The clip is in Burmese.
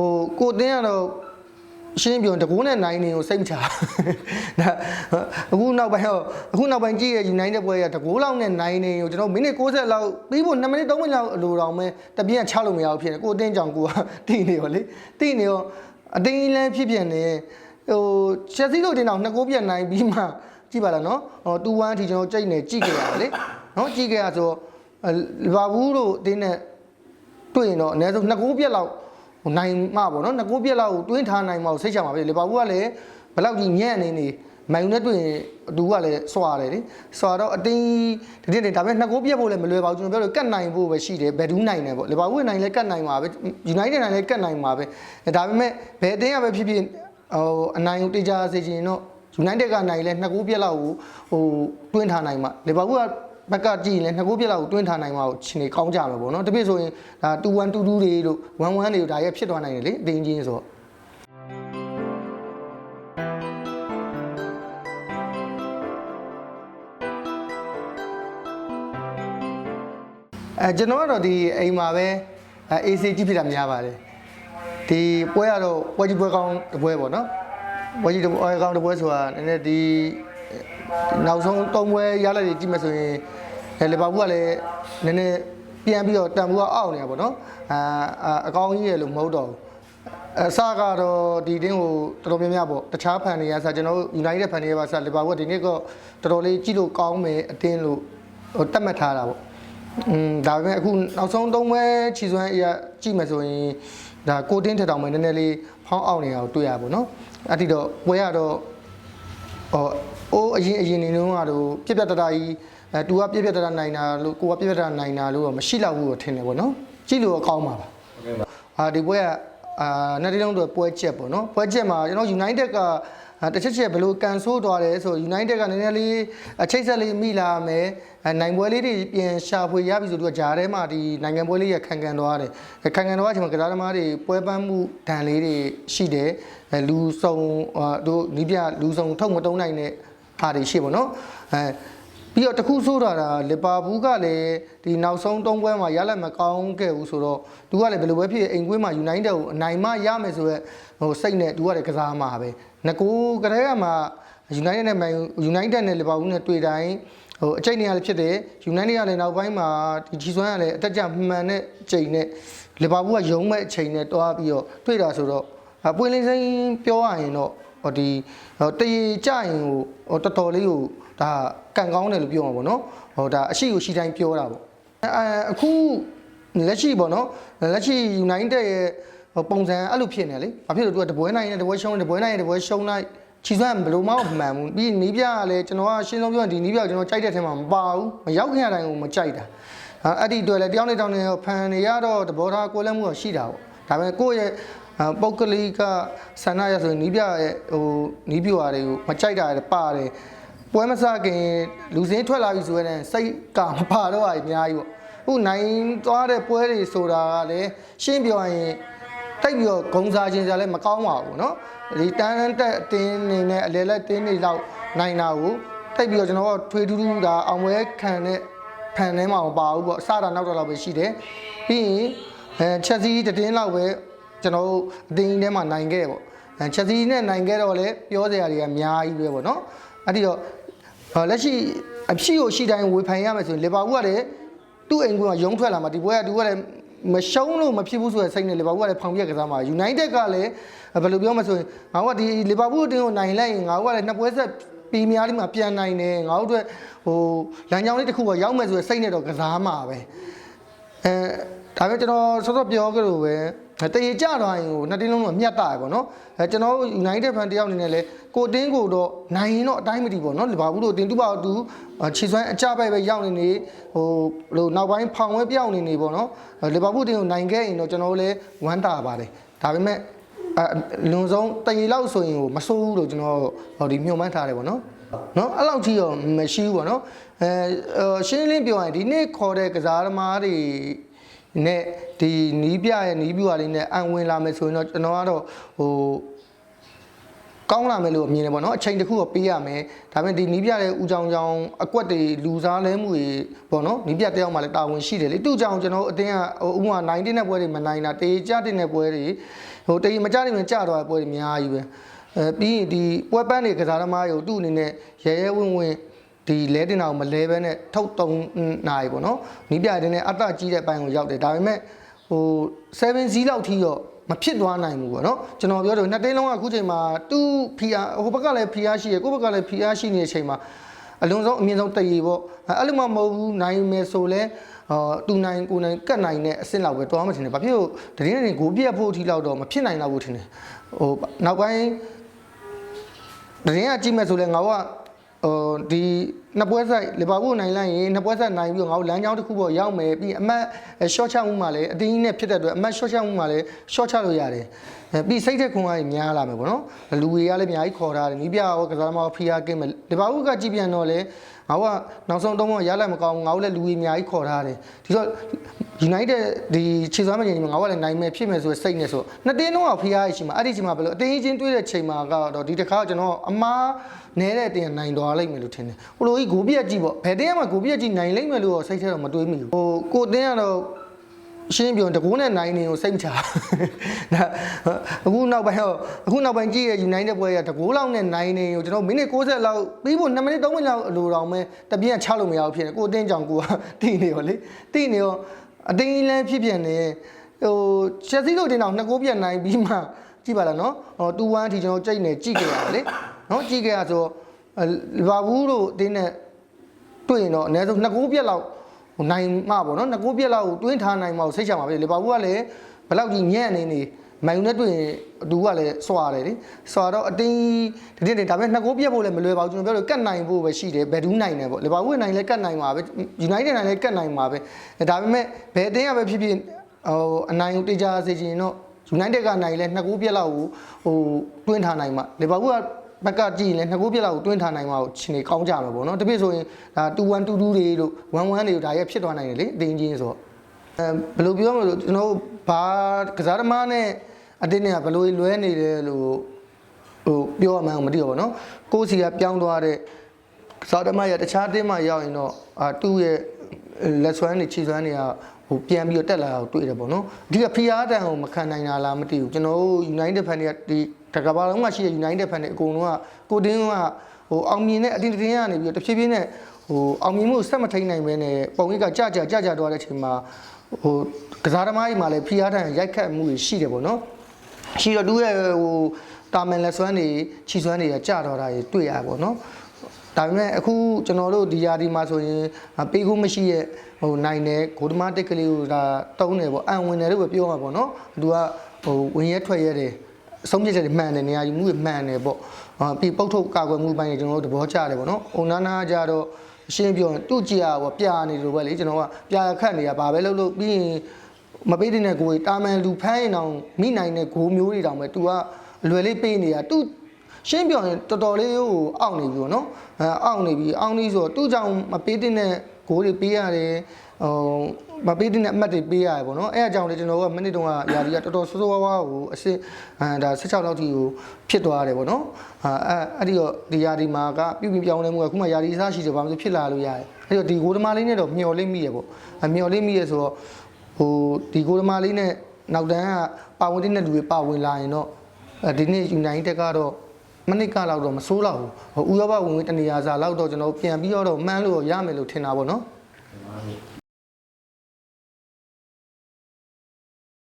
ဟိုကိုတင်းကတော့ရှင်းပြောတကူနဲ့နိုင်နေကိုစိတ်မချဒါအခုနောက်ပိုင်းတော့အခုနောက်ပိုင်းကြည့်ရ United ပွဲကတကူလောက်နဲ့နိုင်နေကိုကျွန်တော်မိနစ်60လောက်ပြီးဖို့2မိနစ်3မိနစ်လောက်အလိုတော်မဲတပြင်းချလို့မရဘူးဖြစ်နေကိုတင်းကြောင်ကိုကတီးနေရောလေတီးနေရောအတင်းကြီးလည်းဖြစ်ဖြစ်နေဟိုချက်စီလို့တင်းတော့နှစ်ကိုပြတ်နိုင်ပြီးမှကြည့်ပါလားနော်ဟို2-1အထိကျွန်တော်ကြိတ်နေကြည့်ကြရလေနော်ကြည့်ကြရဆိုလီဗာပူးတို့တင်းနဲ့တွေ့ရင်တော့အနည်းဆုံးနှစ်ကိုးပြက်လောက် ဟိုနိုင်မှာပေါ့နော်နှစ်ကိုးပြက်လောက်ကိုတွင်းထားနိုင်မှာကိုစိတ်ချမှာပဲလေဘာဘူးကလည်းဘယ်လောက်ကြီးညံ့နေနေမိုင်နဲ့တွေ့ရင်အတူကလည်းစွာတယ်လေစွာတော့အတင်းဒီနေ့ဒါပေမဲ့နှစ်ကိုးပြက်ဖို့လည်းမလွယ်ပါဘူးကျွန်တော်ပြောလို့ကတ်နိုင်ဖို့ပဲရှိတယ်ဘယ်ဒူးနိုင်တယ်ပေါ့လေဘာဘူးနိုင်လဲကတ်နိုင်မှာပဲ United နိုင်လဲကတ်နိုင်မှာပဲဒါပေမဲ့ဘယ်အတင်းကပဲဖြစ်ဖြစ်ဟိုအနိုင်ကိုတေချာစေချင်တော့ United ကနိုင်လဲနှစ်ကိုးပြက်လောက်ကိုဟိုတွင်းထားနိုင်မှာလေဘာဘူးက ဘက်ကကြည့်ရင်လည်းနှစ်ကိုးပြက်လောက်ကိုတွင်းထားနိုင်မှာကိုရှင်နေကောင်းကြမှာပေါ့နော်တပြည့်ဆိုရင်ဒါ2 1 2 2တွေလို့1 1တွေဒါရဲ့ဖြစ်သွားနိုင်တယ်လေအတင်းချင်းဆိုတော့အဲကျွန်တော်ကတော့ဒီအိမ်မှာပဲအဲ AC ကြည့်ဖြစ်တာများပါတယ်ဒီပွဲကတော့ပွဲကြီးပွဲကောင်းတစ်ပွဲပေါ့နော်ပွဲကြီးတစ်ပွဲကောင်းတစ်ပွဲဆိုတာနည်းနည်းဒီ နောက်ဆုံး၃ပွဲရလာတွေကြည့်မယ်ဆိုရင်အဲလီဗာပူးကလည်းနည်းနည်းပြန်ပြီးတော့တန်ဖိုးကအောက်နေတာပေါ့နော်အာအာအကောင်းကြီးရလို့မဟုတ်တော့ဘူးအစကတော့ဒီတင်းကိုတော်တော်များများပေါ့တခြားဖန်တွေကဆိုကျွန်တော်တို့ United ဖန်တွေကပါဆိုလီဗာပူးကဒီနေ့ကတော်တော်လေးကြည့်လို့ကောင်းမယ်အတင်းလို့ဟိုတတ်မှတ်ထားတာပေါ့อืมဒါပေမဲ့အခုနောက်ဆုံးသုံးပွဲခြီစွမ်းအရာကြည့်မယ်ဆိုရင်ဒါကိုတင်းထက်တောင်မှနည်းနည်းလေးဖောင်းအောင်နေတာကိုတွေ့ရပါတော့။အဲ့ဒီတော့ပွဲရတော့ဟော အိုးအရင်အရင်နေတုန်းကတော့ပြက်ပြက်တတကြီးအဲတူကပြက်ပြက်တတနိုင်တာလို့ကိုကပြက်ပြက်တတနိုင်တာလို့တော့မရှိတော့ဘူးတော့ထင်တယ်ပေါ့နော်။ကြည့်လို့ကောင်းပါပါ။ဟုတ်ကဲ့ပါအာဒီပွဲကအာနှစ်တိလုံးတော့ပွဲချက်ပေါ့နော်ပွဲချက်မှာကျွန်တော် United ကအာတစ်ချက်ချက်ဘယ်လိုကန်ဆိုးသွားတယ်ဆို United ကနည်းနည်းလေးအချိတ်ဆက်လေးမိလာမယ်အဲနိုင်ပွဲလေးတွေပြန်ရှာဖွေရပြီဆိုသူကဂျားထဲမှာဒီနိုင်ငံပွဲလေးရခံကန်သွားတယ်အဲခံကန်သွားချိန်မှာကစားသမားတွေပွဲပန်းမှုဒဏ်လေးတွေရှိတယ်အဲလူစုံအာတို့နီးပြလူစုံထုတ်မတုံးနိုင်တဲ့ ဟာတွေရှိပေါ့နော်အဲပြီးတော့တခုဆိုးတာဒါလီဗာပူးကလည်းဒီနောက်ဆုံး၃ပွဲမှာရလက်မကောင်းခဲ့ဘူးဆိုတော့သူကလည်းဘယ်လိုပဲဖြစ်ဖြစ်အိမ်ကွင်းမှာ United ကိုအနိုင်မရမယ်ဆိုရက်ဟိုစိတ်နဲ့သူကလည်းကစားမှာပဲငကိုကလေးကမှ United နဲ့ Man United နဲ့လီဗာပူးနဲ့တွေ့တိုင်းဟိုအချိန်နေရလည်းဖြစ်တယ် United ကလည်းနောက်ပိုင်းမှာဒီဂျီဆွမ်းကလည်းအတက်ကြမှန်တဲ့ချိန်နဲ့လီဗာပူးကယုံမဲ့အချိန်နဲ့တွားပြီးတော့တွေ့တာဆိုတော့အပွင့်လင်းစိမ်းပြောရရင်တော့ ဟိုဒီဟိုတရေကြရင်ဟိုဟိုတော်တော်လေးကိုဒါကန်ကောင်းတယ်လို့ပြောမှာပေါ့နော်ဟိုဒါအရှိကိုရှိတိုင်းပြောတာပေါ့အဲအခုလက်ရှိပေါ့နော်လက်ရှိ United ရဲ့ဟိုပုံစံအဲ့လိုဖြစ်နေလေဘာဖြစ်လို့သူကတပွဲနိုင်နဲ့တပွဲရှုံးတပွဲနိုင်နဲ့တပွဲရှုံးလိုက်ချီစွမ်းဘယ်လိုမှမမှန်ဘူးပြီးနီးပြကလည်းကျွန်တော်ကအရှင်းဆုံးပြောရင်ဒီနီးပြကိုကျွန်တော်ကြိုက်တဲ့ထဲမှာမပါဘူးမရောက်ခင်အတိုင်းကိုမကြိုက်တာအဲ့ဒီတွေ့လေတယောက်နဲ့တောင်းနေဖန်နေရတော့တဘောထားကိုလည်းမှုတော့ရှိတာပေါ့ဒါပေမဲ့ကိုယ့်ရဲ့ ပုတ်ကလေးကဆန္ဒရဆိုနီးပြရဲ့ဟိုနီးပြွာတွေကိုမကြိုက်တာလည်းပါတယ်ပွဲမစခင်လူစင်းထွက်လာပြီဆိုရင်စိတ်ကမပါတော့အများကြီးပေါ့ခုနိုင်သွားတဲ့ပွဲတွေဆိုတာကလည်းရှင်းပြောရင်တိတ်ပြီးတော့ဂုံစားခြင်းစရာလည်းမကောင်းပါဘူးเนาะဒီတန်းတက်အတင်းနေနဲ့အလဲလက်တင်းနေလောက်နိုင်တာကိုတိတ်ပြီးတော့ကျွန်တော်ကထွေထူးထူးဒါအောင်ပွဲခံတဲ့ဖန်ထဲမှာမပါဘူးပေါ့အစတာနောက်တော့လောက်ပဲရှိတယ်ပြီးရင်အဲချက်စီတတင်းလောက်ပဲ ကျွန်တော်တို့အတင်းကြီးထဲမှာနိုင်ခဲ့ပေါ့ချက်စီနဲ့နိုင်ခဲ့တော့လေပြောစရာတွေကအများကြီးပဲပေါ့နော်အဲ့ဒီတော့လက်ရှိအဖြစ်ကိုရှိတိုင်းဝေဖန်ရမယ်ဆိုရင်လီဗာပူးကလည်းသူ့အိမ်ကရုံးထွက်လာမှာဒီပွဲကသူကလည်းမရှုံးလို့မဖြစ်ဘူးဆိုတဲ့စိတ်နဲ့လီဗာပူးကလည်းဖောင်ပြက်ကစားမှာ United ကလည်းဘယ်လိုပြောမလဲဆိုရင်ငါတို့ကဒီလီဗာပူးအတင်းကိုနိုင်လိုက်ရင်ငါတို့ကလည်းနှစ်ပွဲဆက်ပီမီးယားလိမှာပြန်နိုင်တယ်ငါတို့အတွက်ဟိုလမ်းကြောင်းလေးတစ်ခုကရောက်မယ်ဆိုတဲ့စိတ်နဲ့တော့ကစားမှာပဲအဲဒါပေမဲ့ကျွန်တော်စောစောပြောခဲ့လို့ပဲ တရေကြသွားရင်ဟိုနှစ်တင်းလုံးတော့မြတ်တာပေါ့နော်အဲကျွန်တော် United fan တယောက်အနေနဲ့လဲကိုတင်းကိုတော့နိုင်ရင်တော့အတိုင်းမတည်ပေါ့နော်လီဗာပူးတို့တင်တူပါတူခြေစွမ်းအကြပိုက်ပဲရောက်နေနေဟိုဘလို့နောက်ပိုင်းဖောင်ဝဲပြောင်းနေနေပေါ့နော်လီဗာပူးတင်ကိုနိုင်ခဲ့ရင်တော့ကျွန်တော်တို့လဲဝမ်းတာပါတယ်ဒါပေမဲ့အလွန်ဆုံးတရေလောက်ဆိုရင်ဟိုမစိုးဘူးလို့ကျွန်တော်ဟိုဒီမြုံမှန်းထားတယ်ပေါ့နော်နော်အဲ့လောက်ကြီးတော့မရှိဘူးပေါ့နော်အဲရှင်းလင်းပြောရရင်ဒီနေ့ခေါ်တဲ့ကစားသမားတွေ နဲ့ဒီနီးပြရဲ့နီးပြွာလေးနဲ့အံဝင်လာမယ်ဆိုရင်တော့ကျွန်တော်ကတော့ဟိုကောင်းလာမယ်လို့မြင်တယ်ပေါ့နော်အချိန်တစ်ခုတော့ပေးရမယ်ဒါပေမဲ့ဒီနီးပြတဲ့ဦးကြောင်ကြောင်အကွက်တွေလူစားလဲမှုတွေပေါ့နော်နီးပြတဲ့အောင်မှလည်းတာဝန်ရှိတယ်လေသူ့ကြောင်ကျွန်တော်အတင်းကဟိုဥပမာနိုင်တဲ့ပွဲတွေမနိုင်တာတေးကြတဲ့ပွဲတွေဟိုတေးမကြတဲ့မြင်ကြတော့ပွဲတွေအများကြီးပဲအဲပြီးရင်ဒီပွဲပန်းတွေကစားသမားတွေကိုသူ့အနေနဲ့ရဲရဲဝင့်ဝင့် ဒီလဲတင်တာကိုမလဲဘဲနဲ့ထုတ်တုံနိုင်ပေါ့နော်နီးပြတဲ့နဲ့အတ္တကြီးတဲ့ပိုင်းကိုရောက်တယ်ဒါပေမဲ့ဟို7 0လောက်ထိတော့မဖြစ်သွားနိုင်ဘူးပေါ့နော်ကျွန်တော်ပြောတယ်နှစ်သိန်းလုံးကအခုချိန်မှာသူ့ဖီယာဟိုဘက်ကလည်းဖီယာရှိရကိုယ့်ဘက်ကလည်းဖီယာရှိနေတဲ့အချိန်မှာအလုံးစုံအမြင့်ဆုံးတည်ရပေါ့အဲ့လိုမှမဟုတ်ဘူးနိုင်မယ်ဆိုလဲအာတူနိုင်ကိုနိုင်ကတ်နိုင်တဲ့အဆင့်လောက်ပဲတွားမှထင်တယ်ဘာဖြစ်လို့တတိယနေ့ကိုပြက်ဖို့အထိလောက်တော့မဖြစ်နိုင်တော့ဘူးထင်တယ်ဟိုနောက်ပိုင်းတတိယကကြည့်မယ်ဆိုလဲငါကဟိုဒီ နှစ်ပွဲဆိုင်လီဗာပူးနိုင်လိုက်ရင်နှစ်ပွဲဆိုင်နိုင်ပြီးတော့ငါတို့လမ်းကြောင်းတစ်ခုပေါ်ရောက်မယ်ပြီးအမတ်ရှော့ချမှုမှလည်းအတင်းကြီးနဲ့ဖြစ်တဲ့အတွက်အမတ်ရှော့ချမှုမှလည်းရှော့ချလို့ရတယ်အဲပြီးစိတ်သက်ခွန်အားကြီးများလာမယ်ပေါ့နော်လူတွေကလည်းအများကြီးခေါ်ထားတယ်နီးပြရောကစားသမားရောဖီယာကင်းမယ်လီဗာပူးကကြည့်ပြန်တော့လေငါကနောက်ဆုံးတော့မှရလိုက်မကောင်းဘူးငါတို့လည်းလူတွေအများကြီးခေါ်ထားတယ်ဒီတော့ United ဒီခြေစွမ်းမငြိမ်နေမှာငါကလည်းနိုင်မယ်ဖြစ်မယ်ဆိုတဲ့စိတ်နဲ့ဆိုနှစ်တင်းလုံးအောင်ဖီယာရဲ့ချိန်မှာအဲ့ဒီချိန်မှာဘယ်လိုအတင်းချင်းတွေးတဲ့ချိန်မှာကတော့ဒီတစ်ခါကျွန်တော်အမားနဲတဲ့တင်နိုင်သွားလိမ့်မယ်လို့ထင်တယ်ဟိုလိုကြီးဂိုးပြက်ကြည့်ပေါ့ဘယ်တင်းကမှဂိုးပြက်ကြည့်နိုင်လိမ့်မယ်လို့တော့စိတ်ထဲတော့မတွေးမိဘူးဟိုကိုတင်းကတော့ရှင်းပြောတကူနဲ့နိုင်နေကိုစိတ်မချဒါအခုနောက်ပိုင်းတော့အခုနောက်ပိုင်းကြည့်ရ United ပွဲကတကူလောက်နဲ့နိုင်နေကိုကျွန်တော်မိနစ်60လောက်ပြီးဖို့2မိနစ်3မိနစ်လောက်အလိုတောင်မဲ့တပြင်းချလို့မရဘူးဖြစ်နေကိုအတင်းကြောင်ကိုကတိနေရောလေတိနေရော အတင်းကြီးလည်းဖြစ်ပြန်နေဟိုချက်စီးလို့တင်တော့နှစ်ကိုပြန်နိုင်ပြီးမှကြည့်ပါလားနော်ဟို2-1အထိကျွန်တော်ကြိတ်နေကြည့်ခဲ့ရတယ်လေနော်ကြည့်ခဲ့ရဆိုလီဗာပူးတို့အတင်းနဲ့တွေ့ရင်တော့အနည်းဆုံးနှစ်ကိုးပြက်လောက်ဟိုနိုင်မှာပေါ့နော်နှစ်ကိုးပြက်လောက်ကိုတွင်းထားနိုင်မှာကိုစိတ်ချမှာပဲလေဘာဘူးကလည်းဘယ်လောက်ကြီးညံ့နေနေ မိုင်နဲ့တွေ့ရင်အတူကလည်းစွာတယ်လေစွာတော့အတင်းဒီတင်းဒါပေမဲ့နှစ်ကိုးပြက်ဖို့လည်းမလွယ်ပါဘူးကျွန်တော်ပြောလို့ကတ်နိုင်ဖို့ပဲရှိတယ်ဘယ်ဒူးနိုင်တယ်ပေါ့လေဘာဘူးနိုင်လဲကတ်နိုင်မှာပဲ United နိုင်လဲကတ်နိုင်မှာပဲဒါပေမဲ့ဘယ်အတင်းကပဲဖြစ်ဖြစ်ဟိုအနိုင်ကိုတေချာစေချင်တော့ United ကနိုင်လဲနှစ်ကိုးပြက်လောက်ကိုဟိုတွင်းထားနိုင်မှာလေဘာဘူးကဘက်ကကြည့်ရင်လည်းနှစ်ခုပြက်လောက်ကိုတွင်းထားနိုင်မှာကိုရှင်နေကောင်းကြမှာပေါ့နော်တပြည့်ဆိုရင်ဒါ21 22တွေလို့11တွေဒါရက်ဖြစ်သွားနိုင်တယ်လေအတင်းချင်းဆိုတော့အဲဘယ်လိုပြောမလို့ကျွန်တော်တို့ဘာကစားသမားနဲ့ အတင်းနဲ့ကဘယ်လိုလွဲနေတယ်လို့ဟိုပြောရမှန်းမသိတော့ဘောနော်ကိုယ်စီကပြောင်းသွားတဲ့ကစားသမားရတခြားအတင်းမှရောက်ရင်တော့အာသူ့ရဲ့လက်ဆွမ်းတွေခြေဆွမ်းတွေကဟိုပြန်ပြီးတော့တက်လာတော့တွေ့တယ်ပေါ့နော်အဓိကဖီအားတန်ကိုမခံနိုင်တာလားမသိဘူးကျွန်တော်တို့ United fan တွေကဒီတကဘာလုံးမှာရှိတဲ့ United fan တွေအကုန်လုံးကကိုတင်းကဟိုအောင်မြင်တဲ့အတင်းတင်းကနေပြီးတော့တဖြည်းဖြည်းနဲ့ဟိုအောင်မြင်မှုဆက်မထိန်နိုင်ပဲနဲ့ပုံရိပ်ကကြကြကြကြသွားတဲ့အချိန်မှာဟိုကစားသမားကြီးမှလည်းဖီအားတန်ရိုက်ခတ်မှုတွေရှိတယ်ပေါ့နော် ရှိတော့သူ့ရဲ့ဟိုတာမန်လက်ဆွမ်းတွေခြေဆွမ်းတွေကကြတော့တာတွေတွေ့ရပါပေါ့နော်ဒါပေမဲ့အခုကျွန်တော်တို့ဒီယာဒီမှာဆိုရင်ပေးခုမရှိရဲ့ဟိုနိုင်တယ်ဂိုဒမတစ်ကလေးကိုဒါတုံးတယ်ပေါ့အံဝင်တယ်လို့ပဲပြောမှာပေါ့နော်သူကဟိုဝင်ရဲထွက်ရဲတယ်အဆုံးဖြတ်ချက်တွေမှန်တယ်နေရာယူမှုတွေမှန်တယ်ပေါ့ဟာပြီးပုတ်ထုတ်ကာကွယ်မှုပိုင်းတွေကျွန်တော်တို့သဘောကျတယ်ပေါ့နော်အုံနာနာကြတော့အရှင်းပြောရင်သူ့ကြည်ရပေါ့ပြာနေလို့ပဲလေကျွန်တော်ကပြာခတ်နေရဘာပဲလုပ်လို့ပြီးရင် မပေးတဲ့ကိုတာမန်လူဖမ်းရင်တောင်မိနိုင်တဲ့ဂိုးမျိုးတွေတောင်ပဲ तू ကအလွယ်လေးပေးနေတာ तू ရှင်းပြောရင်တော်တော်လေးဟိုအောင့်နေပြီပေါ့နော်အဲအောင့်နေပြီအောင့်နေဆိုတော့သူ့ကြောင့်မပေးတဲ့ဂိုးတွေပေးရတယ်ဟိုမပေးတဲ့အမှတ်တွေပေးရတယ်ပေါ့နော်အဲအကြောင်းလေးကျွန်တော်ကမိနစ်တုန်းကယာဒီကတော်တော်ဆိုးဆိုးဝါးဝါးကိုအစစ်အဲဒါ16လောက်ထိကိုဖြစ်သွားတယ်ပေါ့နော်အဲအဲ့ဒီတော့ဒီယာဒီမှာကပြုပြင်ပြောင်းလဲမှုကခုမှယာဒီစားရှိတယ်ဘာလို့ဖြစ်လာလို့ရတယ်အဲ့တော့ဒီဂိုးသမားလေးနဲ့တော့မျော်လင့်မိရပေါ့အမျော်လင့်မိရဆိုတော့ဟို ဒီဂိုးသမားလေးနဲ့နောက်တန်းကပါဝင်တဲ့လူတွေပါဝင်လာရင်တော့အဲဒီနေ့ United ကတော့မနစ်ကလောက်တော့မစိုးတော့ဘူးဟိုဥရောပဝင်ဝင်တနေရာစာလောက်တော့ကျွန်တော်ပြန်ပြီးတော့မှန်းလို့ရမယ်လို့ထင်တာပေါ့နော်ဟုတ်